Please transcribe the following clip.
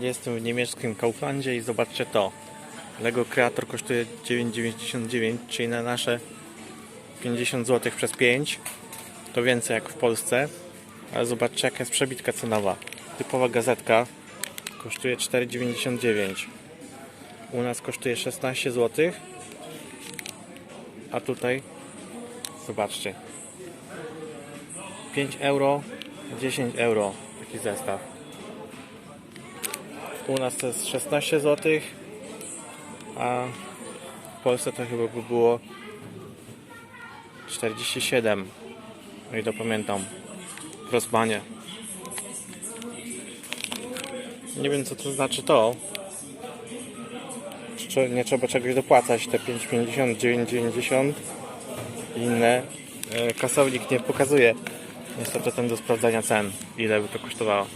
Jestem w niemieckim Kauflandzie i zobaczcie to. Lego Creator kosztuje 9,99, czyli na nasze 50 zł przez 5. To więcej jak w Polsce. Ale zobaczcie jaka jest przebitka cenowa. Typowa gazetka kosztuje 4,99. U nas kosztuje 16 zł. A tutaj zobaczcie. 5 euro, 10 euro taki zestaw. U nas to jest 16 zł, a w Polsce to chyba by było 47. O ile pamiętam. W Rosmanie. Nie wiem co to znaczy to. Nie trzeba czegoś dopłacać, te 5,50, 9,90 i inne. E, Kasownik nie pokazuje niestety ten do sprawdzania cen, ile by to kosztowało.